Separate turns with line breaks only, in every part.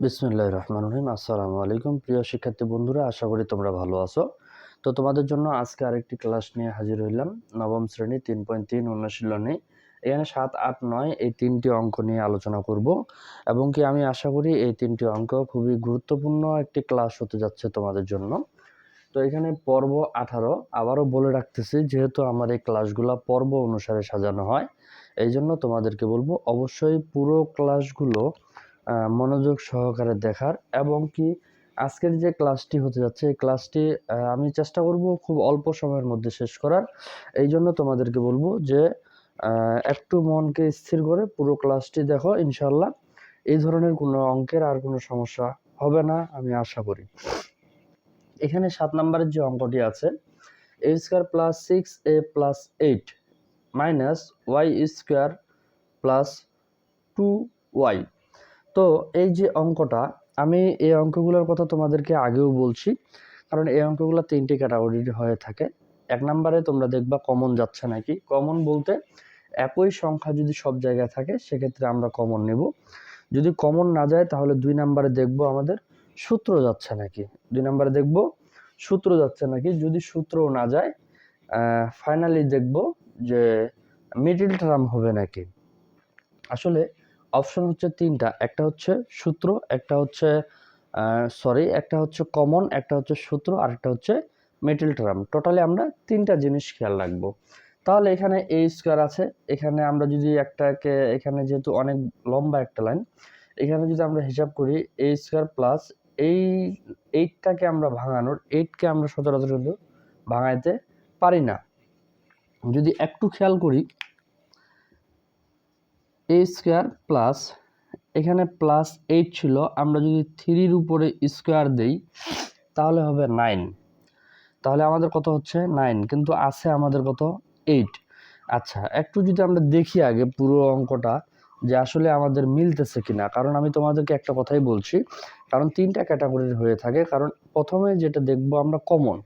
বিসমুল্লাহ রহমান রহিম। আসসালামু আলাইকুম। প্রিয় শিক্ষার্থী বন্ধুরা, আশা করি তোমরা ভালো আছো। তো তোমাদের জন্য আজকে আরেকটি ক্লাস নিয়ে হাজির হইলাম, নবম শ্রেণি, তিন পয়েন্ট তিন, অনুশীলনী এখানে সাত, আট, নয়, এই তিনটি অঙ্ক নিয়ে আলোচনা করব। এবং কি আমি আশা করি এই তিনটি অঙ্ক খুবই গুরুত্বপূর্ণ একটি ক্লাস হতে যাচ্ছে তোমাদের জন্য। তো এখানে পর্ব আঠারো, আবারও বলে রাখতেছি, যেহেতু আমার এই ক্লাসগুলো পর্ব অনুসারে সাজানো হয় এই জন্য তোমাদেরকে বলব, অবশ্যই পুরো ক্লাসগুলো মনোযোগ সহকারে দেখার এবং কি আজকের যে ক্লাসটি হতে যাচ্ছে, এই ক্লাসটি আমি চেষ্টা করব খুব অল্প সময়ের মধ্যে শেষ করার। এই জন্য তোমাদেরকে বলব যে একটু মনকে স্থির করে পুরো ক্লাসটি দেখো ইনশাল্লাহ এই ধরনের কোনো অঙ্কের আর কোনো সমস্যা হবে না, আমি আশা করি। এখানে সাত নম্বরের যে অঙ্কটি আছে a square plus six a plus eight minus y square plus two y তো এই যে অঙ্কটা, আমি এই অঙ্কগুলোর কথা তোমাদেরকে আগেও বলছি, কারণ এই অঙ্কগুলো তিনটি ক্যাটাগরির হয়ে থাকে। এক নম্বরে তোমরা দেখবা কমন যাচ্ছে নাকি। কমন বলতে একই সংখ্যা যদি সব জায়গায় থাকে, সেক্ষেত্রে আমরা কমন নেব। যদি কমন না যায়, তাহলে দুই নম্বরে দেখব আমাদের সূত্র যাচ্ছে নাকি। দুই নম্বরে দেখব সূত্র যাচ্ছে নাকি। যদি সূত্র না যায় ফাইনালি দেখব যে মিডিল টার্ম হবে নাকি। আসলে অপশন হচ্ছে তিনটা, একটা হচ্ছে সূত্র, একটা হচ্ছে সরি একটা হচ্ছে কমন একটা হচ্ছে সূত্র, আর একটা হচ্ছে মিডল টার্ম টোটালি আমরা তিনটা জিনিস খেয়াল রাখব। তাহলে এখানে এ স্কোয়ার আছে, এখানে আমরা যদি একটাকে, এখানে যেহেতু অনেক লম্বা একটা লাইন এখানে যদি আমরা হিসাব করি এ স্কোয়ার প্লাস এই এইটটাকে আমরা ভাঙানোর এইটকে আমরা সচরাচর কিন্তু ভাঙাইতে পারি না। যদি একটু খেয়াল করি এ স্কোয়ার প্লাস এখানে প্লাস এইট ছিল, আমরা যদি থ্রির উপরে স্কোয়ার দেই, তাহলে হবে নাইন তাহলে আমাদের কত হচ্ছে? নাইন কিন্তু আছে আমাদের কত? এইট আচ্ছা একটু যদি আমরা দেখি আগে পুরো অঙ্কটা, যে আসলে আমাদের মিলতেছে কিনা, কারণ আমি তোমাদেরকে একটা কথাই বলছি, কারণ তিনটা ক্যাটাগরির হয়ে থাকে, কারণ প্রথমে যেটা দেখব আমরা কমন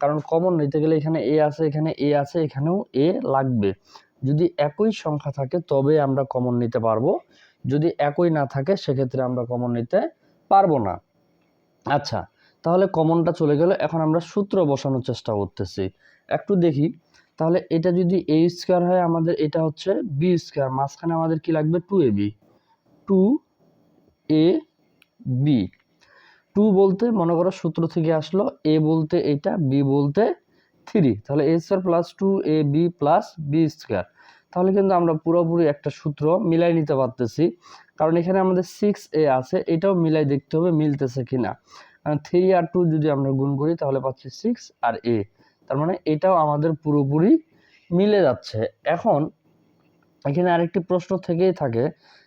কারণ কমন নিতে গেলে এখানে এ আছে, এখানে এ আছে, এখানেও এ লাগবে। যদি একই সংখ্যা থাকে, তবে আমরা কমন নিতে পারব। যদি একই না থাকে, সেক্ষেত্রে আমরা কমন নিতে পারব না। আচ্ছা তাহলে কমনটা চলে গেল। এখন আমরা সূত্র বসানোর চেষ্টা করতেছি। একটু দেখি। তাহলে এটা যদি এ স্কোয়ার হয়, আমাদের এটা হচ্ছে বি স্কোয়ার মাঝখানে আমাদের কি লাগবে? Two a b two a b two বলতে, মনে করো সূত্র থেকে আসলো এ বলতে এটা বি বলতে থ্রি, তাহলে a square plus two a b plus b square তাহলে কিন্তু আমরা পুরোপুরি একটা সূত্র মিলাই নিতে পারতেছি। কারণ এখানে আমাদের সিক্স এ আছে, এটাও মিলাই দেখতে হবে মিলতেছে কি কিনা থ্রি আর টু যদি আমরা গুণ করি, তাহলে পাচ্ছি সিক্স আর এ তার মানে এটাও আমাদের পুরোপুরি মিলে যাচ্ছে। এখন এখানে আরেকটি প্রশ্ন থেকেই থাকে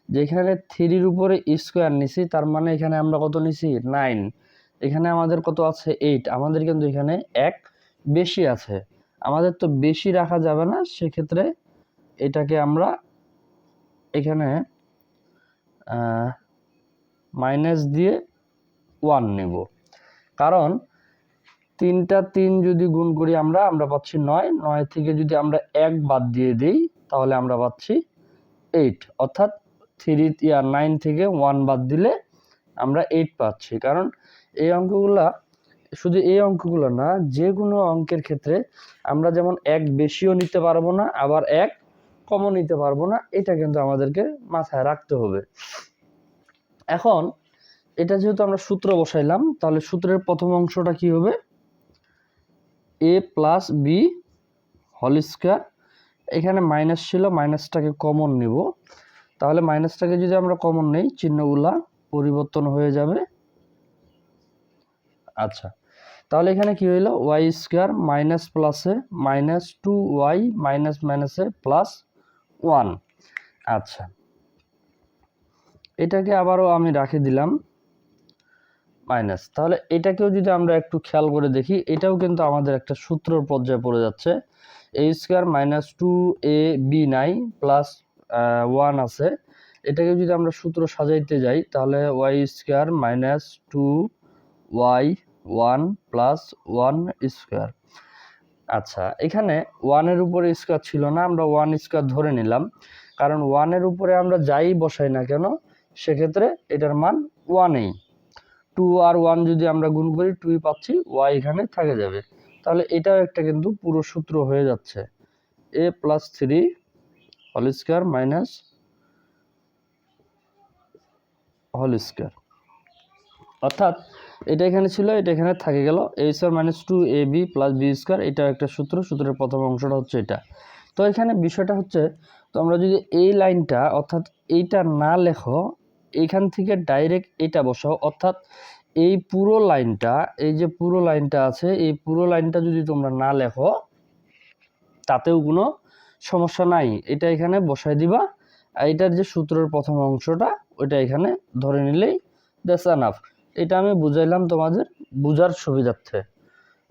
যে এখানে থ্রির উপরে স্কোয়ার নিছি, তার মানে এখানে আমরা কত নিছি? নাইন এখানে আমাদের কত আছে? এইট আমাদের কিন্তু এখানে এক বেশি আছে। আমাদের তো বেশি রাখা যাবে না, সেক্ষেত্রে এটাকে আমরা এখানে মাইনাস দিয়ে ওয়ান নেব। কারণ তিনটা তিন যদি গুণ করি আমরা আমরা পাচ্ছি নয়। নয় থেকে যদি আমরা এক বাদ দিয়ে দিই, তাহলে আমরা পাচ্ছি এইট অর্থাৎ থ্রি ইয়ার নাইন থেকে ওয়ান বাদ দিলে আমরা এইট পাচ্ছি। কারণ এই অঙ্কগুলা শুধু এই অঙ্কগুলো না যে কোনো অঙ্কের ক্ষেত্রে আমরা যেমন এক বেশিও নিতে পারব না, আবার এক কমও নিতে পারব না, এটা কিন্তু আমাদেরকে মাথায় রাখতে হবে। এখন এটা যেহেতু আমরা সূত্র বসাইলাম, তাহলে সূত্রের প্রথম অংশটা কি হবে? এ প্লাস বি হল স্কোয়ার এখানে মাইনাস ছিল মাইনাসটাকে কমন নিব। তাহলে মাইনাসটাকে যদি আমরা কমন নেই, চিহ্নগুলা পরিবর্তন হয়ে যাবে। আচ্ছা তাহলে এখানে কি হইল? ওয়াই স্কোয়ার মাইনাস প্লাসে মাইনাস টু ওয়াই মাইনাস মাইনাসে প্লাস ওয়ান আচ্ছা। এটাকে আবারও আমি রাখে দিলাম মাইনাস তাহলে এটাকেও যদি আমরা একটু খেয়াল করে দেখি, এটাও কিন্তু আমাদের একটা সূত্রর পর্যায়ে পড়ে যাচ্ছে। A square minus two a b নাই প্লাস ওয়ান আছে। এটাকে যদি আমরা সূত্র সাজাইতে যাই, তাহলে y square minus two y one plus one square. আচ্ছা এখানে ওয়ানের উপরে স্কোয়ার ছিল না, আমরা ওয়ান স্কোয়ার ধরে নিলাম। কারণ ওয়ানের উপরে আমরা যাই বসাই না কেন, সেক্ষেত্রে এটার মান ওয়ানেই। টু আর ওয়ান যদি আমরা গুণ করি টুই পাচ্ছি, ওয়াই এখানে থাকে যাবে। তাহলে এটাও একটা কিন্তু পুরো সূত্র হয়ে যাচ্ছে। A plus three whole square minus whole square. অর্থাৎ এটা এখানে ছিল, এটা এখানে থাকে গেল। A square minus two a b plus b square এটাও একটা সূত্র, সূত্রের প্রথম অংশটা হচ্ছে এটা। তো এখানে বিষয়টা হচ্ছে, তো আমরা যদি এই লাইনটা, অর্থাৎ এইটা না লেখো এইখান থেকে ডাইরেক্ট এটা বসাও, অর্থাৎ এই পুরো লাইনটা, এই যে পুরো লাইনটা আছে, এই পুরো লাইনটা যদি তোমরা না লেখো, তাতেও কোনো সমস্যা নাই। এটা এখানে বসাই দিবা। আর এটার যে সূত্রের প্রথম অংশটা, ওইটা এখানে ধরে নিলেই দ্যাটস আনাফ এটা আমি বুঝাইলাম তোমাদের বুঝার সুবিধার্থে।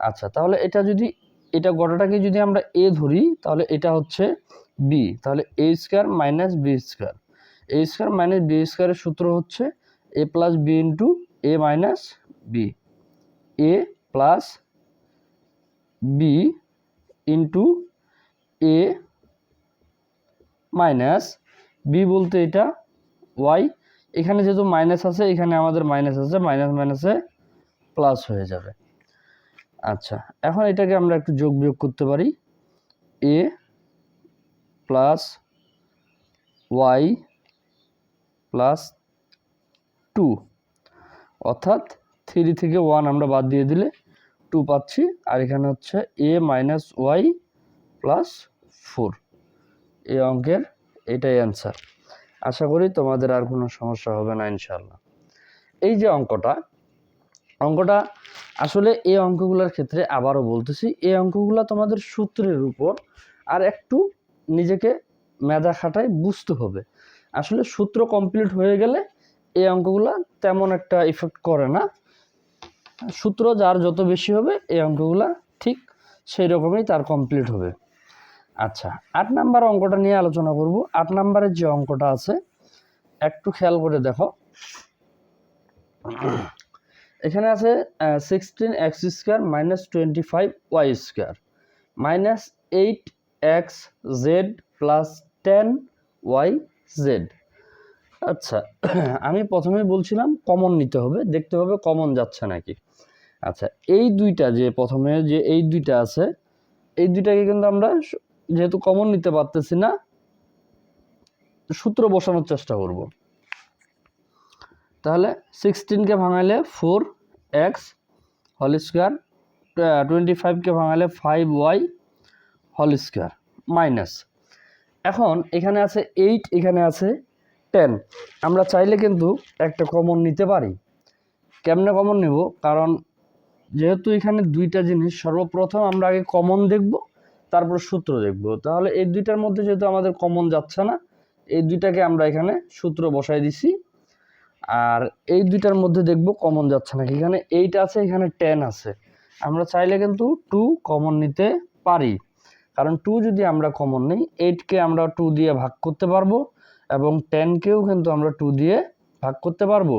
আচ্ছা তাহলে এটা যদি, এটা গোটাটাকে যদি আমরা এ ধরি, তাহলে এটা হচ্ছে বি তাহলে a square minus b square a square minus b স্কোয়ারের সূত্র হচ্ছে a plus b into a minus b a plus b into a minus b বলতে এটা ওয়াই এখানে যেহেতু মাইনাস আছে, এখানে আমাদের মাইনাস আছে মাইনাস মাইনাসে প্লাস হয়ে যাবে। আচ্ছা এখন এটাকে আমরা একটু যোগ বিয়োগ করতে পারি। A plus y plus two অর্থাৎ থ্রি থেকে ওয়ান আমরা বাদ দিয়ে দিলে টু পাচ্ছি, আর এখানে হচ্ছে a minus y plus four এই অঙ্কের এটাই অ্যান্সার আশা করি তোমাদের আর কোনো সমস্যা হবে না ইনশাল্লাহ এই যে অঙ্কটা অঙ্কটা আসলে এই অঙ্কগুলোর ক্ষেত্রে আবারও বলতেছি, এই অঙ্কগুলো তোমাদের সূত্রের উপর আর একটু নিজেকে মেধা খাটায় বুঝতে হবে। আসলে সূত্র কমপ্লিট হয়ে গেলে এই অঙ্কগুলো তেমন একটা ইফেক্ট করে না। সূত্র যার যত বেশি হবে, এই অঙ্কগুলো ঠিক সেই রকমই তার কমপ্লিট হবে। আচ্ছা আট নাম্বার অঙ্কটা নিয়ে আলোচনা করব। আট নাম্বারের যে অঙ্কটা আছে, একটু খেয়াল করে দেখো। এখানে আছে sixteen x square minus twenty five y square minus eight x z plus ten y z আচ্ছা আমি প্রথমে বলছিলাম কমন নিতে হবে, দেখতে হবে কমন যাচ্ছে নাকি। আচ্ছা এই দুইটা যে প্রথমে যে এই দুইটা আছে, এই দুইটাকে কিন্তু আমরা যেহেতু কমন নিতে পারতেছি না, সূত্র বসানোর চেষ্টা করব। তাহলে সিক্সটিনকে ভাঙাইলে four x whole square twenty ফাইভকে ভাঙালে five y whole square minus এখন এখানে আছে এইট এখানে আছে টেন আমরা চাইলে কিন্তু একটা কমন নিতে পারি। কেমনে কমন নেব? কারণ যেহেতু এখানে দুইটা জিনিস, সর্বপ্রথম আমরা আগে কমন দেখব তারপর সূত্র দেখব। তাহলে এই দুইটার মধ্যে যেহেতু আমাদের কমন যাচ্ছে না, এই দুইটাকে আমরা এখানে সূত্র বসাই দিছি। আর এই দুইটার মধ্যে দেখব কমন যাচ্ছে না এখানে এইট আছে, এখানে টেন আছে। আমরা চাইলে কিন্তু টু কমন নিতে পারি। কারণ টু যদি আমরা কমন নিই এইটকে আমরা টু দিয়ে ভাগ করতে পারব এবং টেনকেও কিন্তু আমরা টু দিয়ে ভাগ করতে পারব।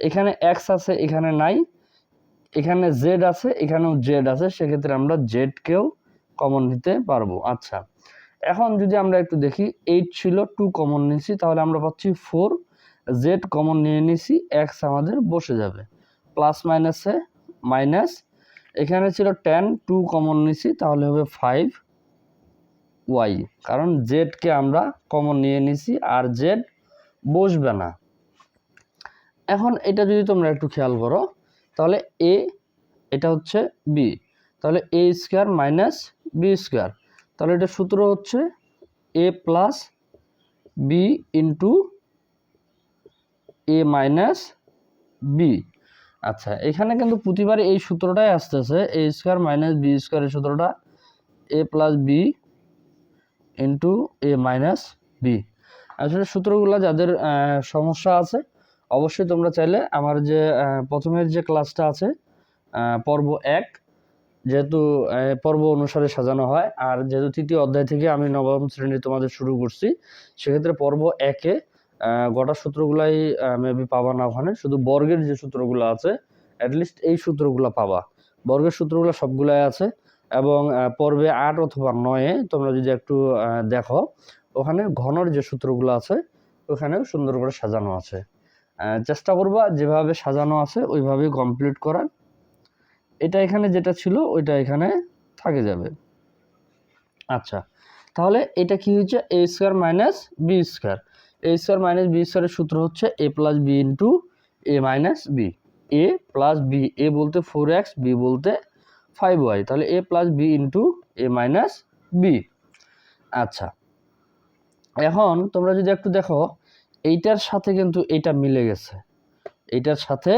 এখানে এক্স আছে, এখানে নাই। এখানে জেড আছে, এখানেও জেড আছে। সেক্ষেত্রে আমরা জেডকেও কমন নিতে পারব। আচ্ছা এখন যদি আমরা একটু দেখি এইট ছিল টু কমন নিয়েছি, তাহলে আমরা পাচ্ছি ফোর জেড কমন নিয়ে নিছি এক্স আমাদের বসে যাবে। প্লাস মাইনাসে মাইনাস এখানে ছিল টেন টু কমন নিছি তাহলে হবে ফাইভ ওয়াই কারণ জেডকে আমরা কমন নিয়ে নিছি আর জেড বসবে না। এখন এটা যদি তোমরা একটু খেয়াল করো, তাহলে এ এটা হচ্ছে বি তাহলে a square minus b square তাহলে এটা সূত্র হচ্ছে a plus b into a minus b আচ্ছা এখানে কিন্তু প্রতিবার এই সূত্রটাই আসতেছে এ স্কোয়ার মাইনাস বি স্কোয়ারের সূত্রটা a plus b into a minus b আসলে সূত্রগুলো যাদের সমস্যা আছে, অবশ্যই তোমরা চাইলে আমার যে প্রথমের যে ক্লাসটা আছে পর্ব এক যেহেতু পর্ব অনুসারে সাজানো হয়। আর যেহেতু তৃতীয় অধ্যায় থেকে আমি নবম শ্রেণি তোমাদের শুরু করছি, সেক্ষেত্রে পর্ব একে গোটা সূত্রগুলাই মেবি পাবা না ওখানে। শুধু বর্গের যে সূত্রগুলো আছে অ্যাটলিস্ট এই সূত্রগুলো পাবা। বর্গের সূত্রগুলো সবগুলাই আছে এবং পর্বে আট অথবা নয়ে তোমরা যদি একটু দেখো, ওখানে ঘনর যে সূত্রগুলো আছে, ওখানেও সুন্দর করে সাজানো আছে। চেষ্টা করবা যেভাবে সাজানো আছে, ওইভাবেই কমপ্লিট করার। এটা এখানে যেটা ছিল, ওইটা এখানে থাকে যাবে। আচ্ছা তাহলে এটা কি হচ্ছে a square minus b square a square minus b স্কোয়ারের সূত্র হচ্ছে a plus b into a minus b a plus b a বলতে ফোর এক্স বি বলতে ফাইভ ওয়াই তাহলে a plus b into a minus b আচ্ছা এখন তোমরা যদি একটু দেখো, এইটার সাথে কিন্তু এটা মিলে গেছে। এইটার সাথে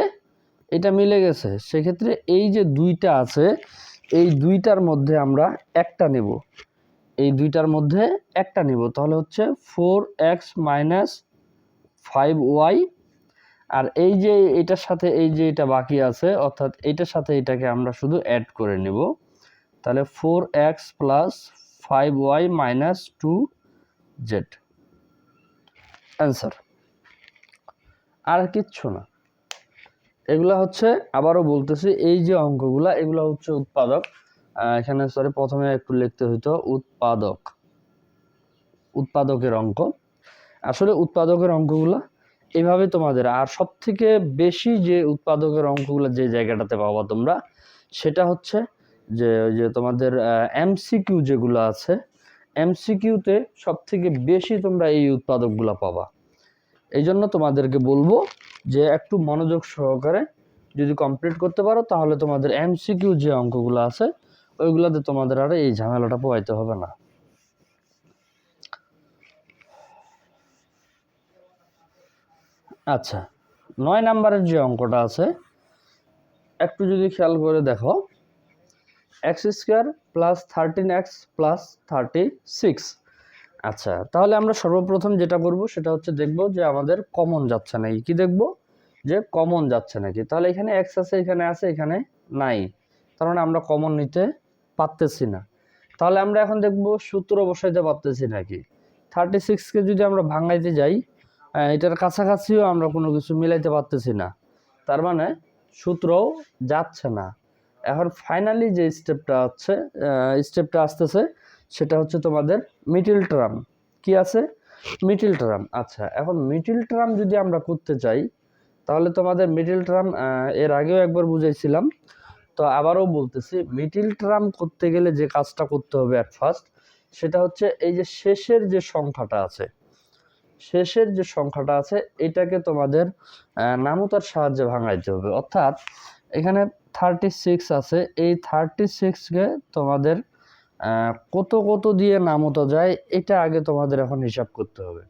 এটা মিলে গেছে। সেক্ষেত্রে এই যে দুইটা আছে, এই দুইটার মধ্যে আমরা একটা নেব। এই দুইটার মধ্যে একটা নেব। তাহলে হচ্ছে four x minus five y. আর এই যে এটার সাথে এই যে এটা বাকি আছে, অর্থাৎ এটার সাথে এটাকে আমরা শুধু অ্যাড করে নেব। তাহলে four x plus five y minus two z. Answer. আর কিচ্ছু না। এগুলা হচ্ছে আবারও বলতেছি, এই যে অঙ্কগুলা, এগুলো হচ্ছে উৎপাদক। এখানে সরি প্রথমে একটু লিখতে হইতো উৎপাদক। উৎপাদকের অঙ্ক। আসলে উৎপাদকের অঙ্কগুলা এভাবে তোমাদের, আর সব থেকে বেশি যে উৎপাদকের অঙ্কগুলো যে জায়গাটাতে পাবা তোমরা, সেটা হচ্ছে যে, ওই যে তোমাদের এমসিকিউ যেগুলো আছে এমসিকিউতে সব থেকে বেশি তোমরা এই উৎপাদকগুলো পাবা। এই জন্য তোমাদেরকে বলব যে একটু মনোযোগ সহকারে যদি কমপ্লিট করতে পারো, তাহলে তোমাদের এমসিকিউ যে অঙ্কগুলো আছে, ওইগুলোতে তোমাদের আর এই ঝামেলাটা পোয়াইতে হবে না। আচ্ছা নয় নাম্বারের যে অঙ্কটা আছে, একটু যদি খেয়াল করে দেখো x square plus thirteen x plus thirty six আচ্ছা তাহলে আমরা সর্বপ্রথম যেটা করব সেটা হচ্ছে দেখব যে আমাদের কমন যাচ্ছে নাকি। কি দেখব? যে কমন যাচ্ছে নাকি। তাহলে এখানে এক্স আছে, এখানে আছে, এখানে নাই। তার মানে আমরা কমন নিতে পারতেছি না। তাহলে আমরা এখন দেখব সূত্র বসাইতে পারতেছি নাকি। থার্টি সিক্সকে যদি আমরা ভাঙাইতে যাই এটার কাছাকাছিও আমরা কোনো কিছু মিলাইতে পারতেছি না। তার মানে সূত্রও যাচ্ছে না। এখন ফাইনালি যে স্টেপটা আছে স্টেপটা আসতেছে সেটা হচ্ছে তোমাদের মিডিল টার্ম। কি আছে? Middle term. আচ্ছা এখন মিডিল টার্ম যদি আমরা করতে চাই, তাহলে তোমাদের মিডিল টার্ম এর আগেও একবার বুঝাইছিলাম। তো আবারও বলতেছি মিডিল টার্ম করতে গেলে যে কাজটা করতে হবে অ্যাট ফার্স্ট সেটা হচ্ছে এই যে শেষের যে সংখ্যাটা আছে, শেষের যে সংখ্যাটা আছে, এটাকে তোমাদের নামতার সাহায্যে ভাঙাইতে হবে। অর্থাৎ এখানে থার্টি সিক্স আছে, এই থার্টি সিক্সকে তোমাদের কত কত দিয়ে নামতা যায়, এটা আগে তোমাদের এখন হিসাব করতে হবে।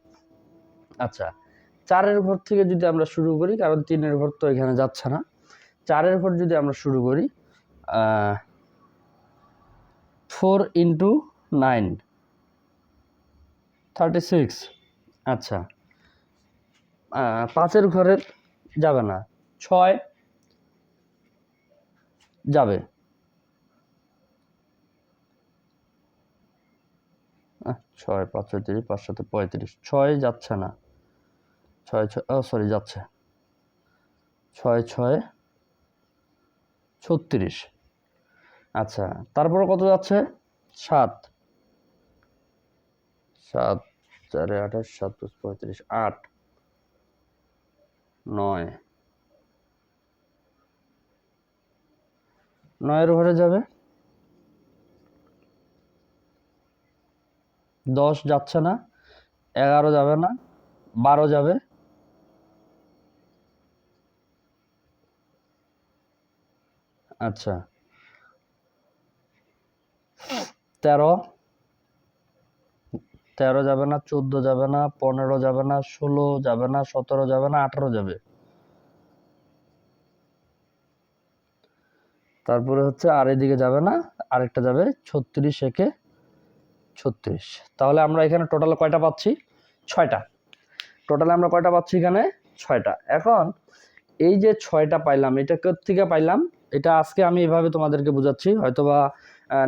আচ্ছা চারের ঘর থেকে যদি আমরা শুরু করি, কারণ তিনের ঘর তো এখানে যাচ্ছে না, চারের ঘর যদি আমরা শুরু করি four into nine, thirty six আচ্ছা পাঁচের ঘরের যাবে না, ছয় যাবে। ছয়, পাঁচ তিরিশ, পাঁচ সাথে পঁয়ত্রিশ। ছয় যাচ্ছে না। ছয় ছয়, ও সরি যাচ্ছে। ছয় ছয়, ছত্রিশ। আচ্ছা তারপরে কত যাচ্ছে? সাত। সাত, চারে আঠাশ, সাত পঁয়ত্রিশ, আট। নয়। নয়ের ঘরে যাবে? দশ যাচ্ছে না, এগারো যাবে না, বারো যাবে। আচ্ছা। তেরো। তেরো যাবে না, চোদ্দ যাবে না, পনেরো যাবে না, ষোলো যাবে না, সতেরো যাবে না, আঠারো যাবে। তারপরে হচ্ছে আর এদিকে যাবে না, আরেকটা যাবে, ছত্রিশ একে ছত্রিশ। তাহলে আমরা এখানে টোটাল কয়টা পাচ্ছি? ছয়টা। টোটালে আমরা কয়টা পাচ্ছি এখানে? ছয়টা। এখন এই যে ছয়টা পাইলাম, এটা থেকে পাইলাম? এটা আজকে আমি এভাবে তোমাদেরকে বোঝাচ্ছি, হয়তোবা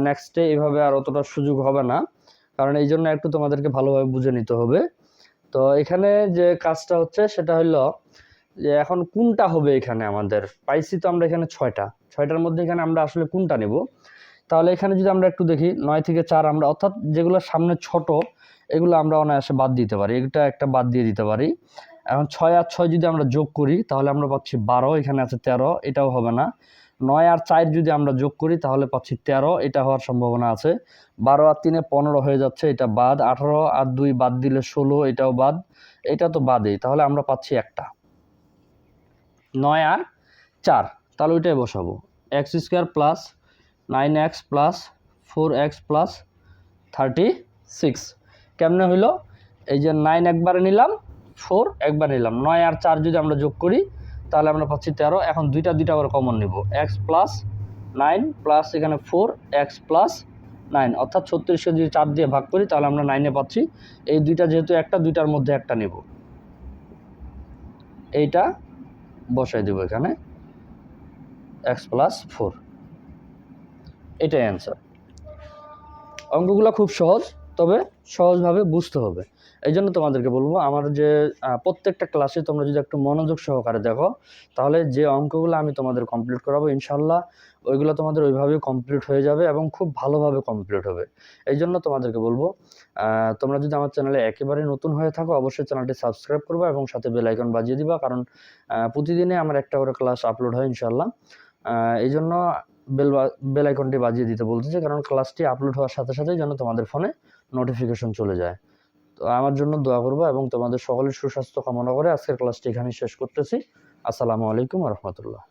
নেক্সট এভাবে আর অতটা সুযোগ হবে না, কারণ এই জন্য একটু তোমাদেরকে ভালোভাবে বুঝে নিতে হবে। তো এখানে যে কাজটা হচ্ছে, সেটা হলো যে এখন কোনটা হবে এখানে আমাদের? পাইছি তো আমরা এখানে ছয়টা। ছয়টার মধ্যে এখানে আমরা আসলে কোনটা নেব? তাহলে এখানে যদি আমরা একটু দেখি, নয় থেকে চার আমরা, অর্থাৎ যেগুলো সামনে ছোট, এগুলো আমরা অনায়াসে বাদ দিতে পারি। এটা একটা বাদ দিয়ে দিতে পারি। এখন ছয় আর ছয় যদি আমরা যোগ করি, তাহলে আমরা পাচ্ছি বারো, এখানে আছে তেরো, এটাও হবে না। নয় আর চার যদি আমরা যোগ করি, তাহলে পাচ্ছি তেরো, এটা হওয়ার সম্ভাবনা আছে। বারো আর তিনে পনেরো হয়ে যাচ্ছে, এটা বাদ। আঠারো আর দুই বাদ দিলে ষোলো, এটাও বাদ। এটা তো বাদেই, তাহলে আমরা পাচ্ছি একটা। নয় আর চার, তাহলে ওইটাই বসাবো। X square plus nine x plus four x plus thirty six. কেমনে হইল? এই যে নাইন একবারে নিলাম, ফোর একবার নিলাম। নয় আর চার যদি আমরা যোগ করি, তাহলে আমরা পাচ্ছি তেরো। এখন দুইটা দুইটা করে কমন নিব। এক্স প্লাস নাইন প্লাস এখানে ফোর এক্স প্লাস নাইন। অর্থাৎ ছত্রিশকে যদি চার দিয়ে ভাগ করি, তাহলে আমরা নাইনে পাচ্ছি। এই দুইটা যেহেতু একটা, দুইটার মধ্যে একটা নেব। এইটা বসাই দেবো এখানে। X plus four. এটাই অ্যান্সার অঙ্কগুলো খুব সহজ, তবে সহজভাবে বুঝতে হবে। এই জন্য তোমাদেরকে বলব, আমার যে প্রত্যেকটা ক্লাসে তোমরা যদি একটু মনোযোগ সহকারে দেখো, তাহলে যে অঙ্কগুলো আমি তোমাদের কমপ্লিট করাবো ইনশাল্লাহ ওইগুলো তোমাদের ওইভাবেই কমপ্লিট হয়ে যাবে এবং খুব ভালোভাবে কমপ্লিট হবে। এই জন্য তোমাদেরকে বলব তোমরা যদি আমার চ্যানেলে একেবারে নতুন হয়ে থাকো, অবশ্যই চ্যানেলটি সাবস্ক্রাইব করব এবং সাথে বেল আইকন বাজিয়ে দিবা, কারণ প্রতিদিনে আমার একটা করে ক্লাস আপলোড হয় ইনশাল্লাহ এই জন্য বেল বেল আইকনটি বাজিয়ে দিতে বলতেছে, কারণ ক্লাসটি আপলোড হওয়ার সাথে সাথেই যেন তোমাদের ফোনে নোটিফিকেশন চলে যায়। তো আমার জন্য দোয়া করব এবং তোমাদের সকলের সুস্বাস্থ্য কামনা করে আজকের ক্লাসটি এখানেই শেষ করতেছি। আসসালামু আলাইকুম রহমতুল্লাহ।